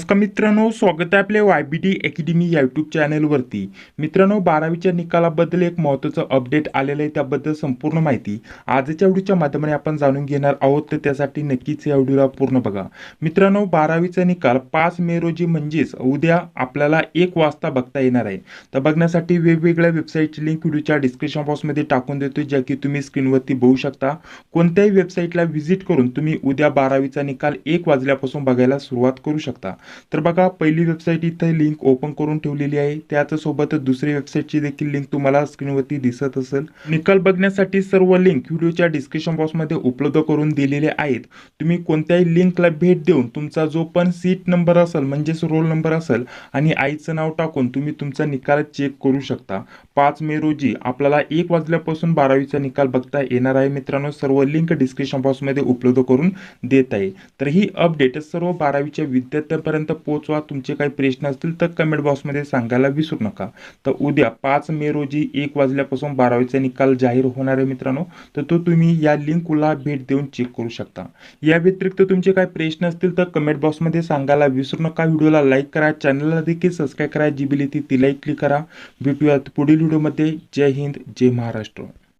नमस्कार मित्रांनो स्वागत आहे आपल्या वाय बी डी अकॅडमी या यूट्यूब चॅनलवरती मित्रांनो बारावीच्या निकालाबद्दल एक महत्त्वाचं अपडेट आलेलं आहे त्याबद्दल संपूर्ण माहिती आजच्या व्हिडिओच्या माध्यमाने आपण जाणून घेणार आहोत तर त्यासाठी नक्कीच या व्हिडिओला पूर्ण बघा. मित्रांनो बारावीचा निकाल पाच मे रोजी म्हणजेच उद्या आपल्याला एक वाजता बघता येणार आहे. तर बघण्यासाठी वेगवेगळ्या वेबसाईटची लिंक व्हिडिओच्या डिस्क्रिप्शन बॉक्समध्ये टाकून देतो ज्या की तुम्ही स्क्रीनवरती बघू शकता. कोणत्याही वेबसाईटला व्हिजिट करून तुम्ही उद्या बारावीचा निकाल एक वाजल्यापासून बघायला सुरुवात करू शकता. तर बघा पहिली वेबसाईट इथं लिंक ओपन करून ठेवलेली आहे. त्याचसोबत दुसरी वेबसाईटची देखील लिंक तुम्हाला स्क्रीनवरती दिसत असेल. निकाल बघण्यासाठी सर्व लिंक व्हिडिओच्या डिस्क्रिप्शन बॉक्समध्ये उपलब्ध करून दिलेले आहेत. तुम्ही कोणत्याही लिंकला भेट देऊन तुमचा जो पण सीट नंबर असेल म्हणजेच रोल नंबर असेल आणि आईचं नाव टाकून तुम्ही तुमचा निकाल चेक करू शकता. पाच मे रोजी आपल्याला एक वाजल्यापासून बारावीचा निकाल बघता येणार आहे. मित्रांनो सर्व लिंक डिस्क्रिप्शन बॉक्समध्ये उपलब्ध करून देत आहे. तर ही अपडेट सर्व बारावीच्या विद्यार्थ्यांपर्यंत पोहोचवा. तुमचे काही प्रश्न असतील तर कमेंट बॉक्समध्ये सांगायला विसरू नका. तर उद्या पाच मे रोजी एक वाजल्यापासून बारावीचा निकाल जाहीर होणार आहे मित्रांनो. तर तो तुम्ही या लिंकला भेट देऊन चेक करू शकता. या व्यतिरिक्त तुमचे काही प्रश्न असतील तर कमेंट बॉक्समध्ये सांगायला विसरू नका. व्हिडिओला लाईक करा. चॅनलला देखील सबस्क्राईब करा. जी बिल ती तिलाही क्लिक करा. भेटूयात पुढील व्हिडिओमध्ये जय हिंद जय महाराष्ट्र.